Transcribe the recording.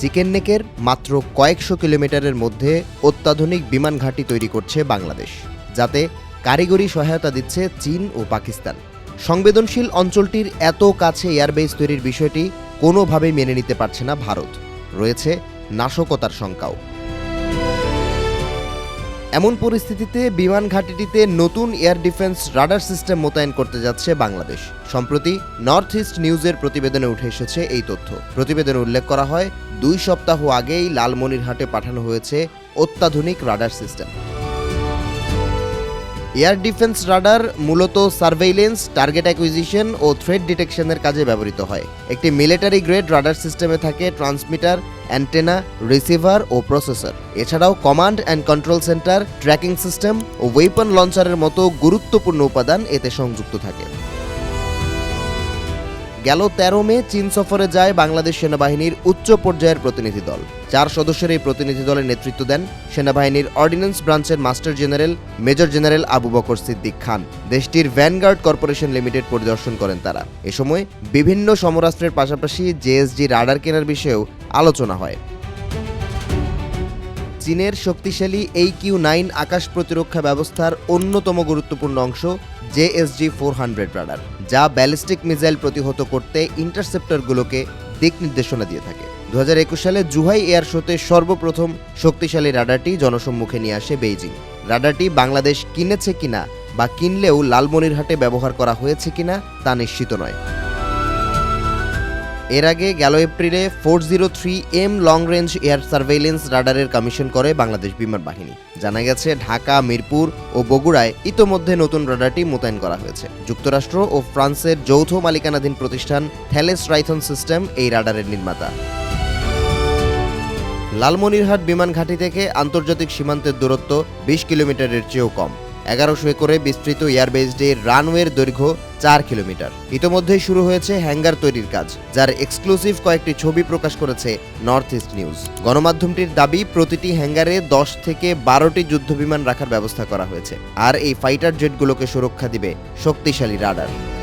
Chicken নেকের মাত্র কয়েকশো কিলোমিটারের মধ্যে অত্যাধুনিক বিমান ঘাঁটি তৈরি করছে বাংলাদেশ, যাতে কারিগরি সহায়তা দিচ্ছে চীন ও পাকিস্তান। সংবেদনশীল অঞ্চলটির এত কাছে এয়ারবেস তৈরির বিষয়টি কোনোভাবেই মেনে নিতে পারছে না ভারত। রয়েছে নাশকতার শঙ্কাও। এমন পরিস্থিতিতে বিমান ঘাঁটিটিতে নতুন এয়ার ডিফেন্স রাডার সিস্টেম মোতায়েন করতে যাচ্ছে বাংলাদেশ। সম্প্রতি নর্থ ইস্ট নিউজের প্রতিবেদনে উঠে এসেছে এই তথ্য। প্রতিবেদনে উল্লেখ করা হয়, দুই সপ্তাহ আগেই লালমনিরহাটে পাঠানো হয়েছে অত্যাধুনিক radar system. Air defence radar মূলত সার্ভেইলেন্স, টার্গেট অ্যাকুইজিশন ও থ্রেড ডিটেকশনের কাজে ব্যবহৃত হয়। একটি মিলিটারি গ্রেড রাডার সিস্টেমে থাকে ট্রান্সমিটার, অ্যান্টেনা, রিসিভার ও প্রসেসর। এছাড়াও command and control centre, tracking system O weapon লঞ্চারের মতো গুরুত্বপূর্ণ উপাদান এতে সংযুক্ত থাকে। গেল তেরো মে, চীন সফরে যায় বাংলাদেশ সেনাবাহিনীর উচ্চ পর্যায়ের প্রতিনিধি দল। চার সদস্যের এই প্রতিনিধি দলের নেতৃত্ব দেন সেনাবাহিনীর অর্ডিন্যান্স ব্রাঞ্চের master general major general Abu Bakar Siddique Khan. দেশটির ভ্যানগার্ড কর্পোরেশন লিমিটেড পরিদর্শন করেন তারা। এ সময় বিভিন্ন সমরাস্ত্রের পাশাপাশি জেএসজি রাডার কেনার বিষয়েও আলোচনা হয়। চীনের শক্তিশালী এই কিউ নাইন আকাশ প্রতিরক্ষা ব্যবস্থার অন্যতম গুরুত্বপূর্ণ অংশ জেএসজি ফোর হান্ড্রেড রাডার, যা ব্যালিস্টিক মিসাইল প্রতিহত করতে ইন্টারসেপ্টরগুলোকে দিক নির্দেশনা দিয়ে থাকে। দু হাজার একুশ সালে জুহাই এয়ার শোতে সর্বপ্রথম শক্তিশালী রাডারটি জনসম্মুখে নিয়ে আসে বেইজিং। রাডারটি বাংলাদেশ কিনেছে কিনা বা কিনলেও লালমনিরহাটে ব্যবহার করা হয়েছে কিনা তা নিশ্চিত নয়। এর আগে গেল এপ্রিলে four zero three M long range air surveillance রাডারের commission করে বাংলাদেশ বিমান বাহিনী। জানা গেছে, ঢাকা, মিরপুর ও বগুড়ায় ইতোমধ্যে নতুন রাডারটি মোতায়েন করা হয়েছে। যুক্তরাষ্ট্র ও ফ্রান্সের যৌথ মালিকানাধীন প্রতিষ্ঠান থ্যালেস রাইথন সিস্টেম এই রাডারের নির্মাতা। লালমনিরহাট বিমান ঘাঁটি থেকে আন্তর্জাতিক সীমান্তের দূরত্ব বিশ কিলোমিটারের চেয়েও কম। এগারোশো একরে বিস্তৃত এয়ারবেস ডে রানওয়ের দৈর্ঘ্য চার কিলোমিটার। ইতোমধ্যেই শুরু হয়েছে হ্যাঙ্গার তৈরির কাজ, যার এক্সক্লুসিভ কয়েকটি ছবি প্রকাশ করেছে নর্থ ইস্ট নিউজ। গণমাধ্যমটির দাবি, প্রতিটি হ্যাঙ্গারে দশ থেকে বারোটি যুদ্ধবিমান রাখার ব্যবস্থা করা হয়েছে, আর এই ফাইটার জেটগুলোকে সুরক্ষা দিবে শক্তিশালী রাডার।